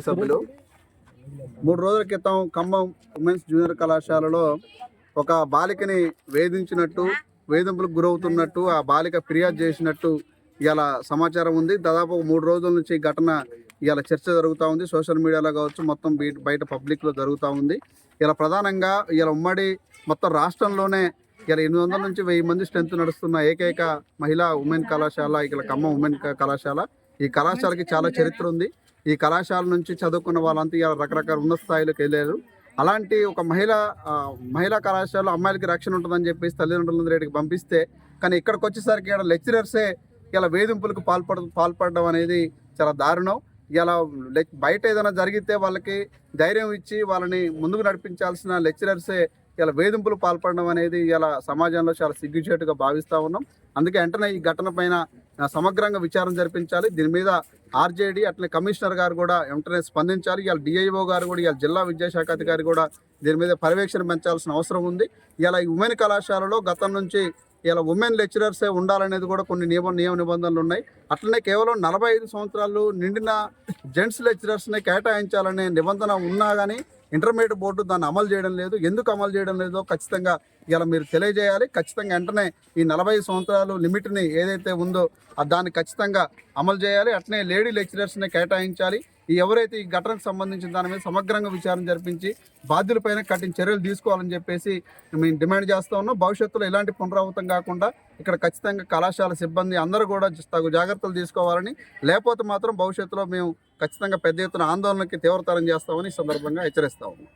Committee సభ్యులు. మూడు రోజుల క్రితం ఖమ్మం ఉమెన్స్ జూనియర్ కళాశాలలో ఒక బాలికని వేధించినట్టు వేధింపులకు గురవుతున్నట్టు ఆ బాలిక ఫిర్యాదు చేసినట్టు ఇవాళ సమాచారం ఉంది. దాదాపు మూడు రోజుల నుంచి ఈ ఘటన ఇవాళ చర్చ జరుగుతూ ఉంది. సోషల్ మీడియాలో కావచ్చు మొత్తం బీ- బయట పబ్లిక్లో జరుగుతూ ఉంది. ఇలా ప్రధానంగా ఇలా ఉమ్మడి మొత్తం రాష్ట్రంలోనే ఇలా ఎనిమిది వందల నుంచి వెయ్యి మంది స్ట్రెంత్ నడుస్తున్న ఏకైక మహిళా ఉమెన్ కళాశాల ఇక్కడ ఖమ్మం ఉమెన్ కళాశాల. ఈ కళాశాలకి చాలా చరిత్ర ఉంది. ఈ కళాశాల నుంచి చదువుకున్న వాళ్ళంతా ఇలా రకరకాల ఉన్నత స్థాయిలోకి వెళ్ళారు. అలాంటి ఒక మహిళ మహిళా కళాశాలలో అమ్మాయిలకి రక్షణ ఉంటుందని చెప్పేసి తల్లిదండ్రుల రేటుకి పంపిస్తే కానీ ఇక్కడికి వచ్చేసరికి ఇక్కడ లెక్చరర్సే ఇలా వేధింపులకు పాల్పడ పాల్పడడం అనేది చాలా దారుణం. ఇలా లెక్- బయట ఏదైనా జరిగితే వాళ్ళకి ధైర్యం ఇచ్చి వాళ్ళని ముందుకు నడిపించాల్సిన లెక్చరర్సే ఇలా వేధింపులు పాల్పడడం అనేది ఇలా సమాజంలో చాలా సిగ్గుచేటుగా భావిస్తూ ఉన్నాం. అందుకే వెంటనే ఈ ఘటన పైన సమగ్రంగా విచారణ జరిపించాలి. దీని మీద ఆర్జేడీ అట్లనే కమిషనర్ గారు కూడా వెంటనే స్పందించాలి. ఇవాళ డిఐఓ గారు కూడా ఇవాళ జిల్లా విద్యాశాఖ అధికారి కూడా దీని మీద పర్యవేక్షణ పెంచాల్సిన అవసరం ఉంది. ఇలా ఈ ఉమెన్ కళాశాలలో గతం నుంచి ఇలా ఉమెన్ లెక్చరర్సే ఉండాలనేది కూడా కొన్ని నియమ నియమ నిబంధనలు ఉన్నాయి. అట్లనే కేవలం నలభై ఐదు సంవత్సరాలు నిండిన జెంట్స్ లెక్చరర్స్ని కేటాయించాలనే నిబంధన ఉన్నా కానీ ఇంటర్మీడియట్ బోర్డు దాన్ని అమలు చేయడం లేదు. ఎందుకు అమలు చేయడం లేదో ఖచ్చితంగా ఇలా మీరు తెలియజేయాలి. ఖచ్చితంగా వెంటనే ఈ నలభై సంవత్సరాలు లిమిట్ని ఏదైతే ఉందో దాన్ని ఖచ్చితంగా అమలు చేయాలి. అట్నే లేడీ లెక్చరర్స్ని కేటాయించాలి. ఈ ఎవరైతే ఈ ఘటనకు సంబంధించిన దాని మీద సమగ్రంగా విచారణ జరిపించి బాధ్యులపైన కఠిన చర్యలు తీసుకోవాలని చెప్పేసి మేము డిమాండ్ చేస్తూ ఉన్నాం. భవిష్యత్తులో ఇలాంటి పునరావృతం కాకుండా ఇక్కడ ఖచ్చితంగా కళాశాల సిబ్బంది అందరూ కూడా తగు జాగ్రత్తలు తీసుకోవాలని లేకపోతే మాత్రం భవిష్యత్తులో మేము ఖచ్చితంగా పెద్ద ఎత్తున ఆందోళనకి తీవ్రతరం చేస్తామని ఈ సందర్భంగా హెచ్చరిస్తా ఉన్నాం.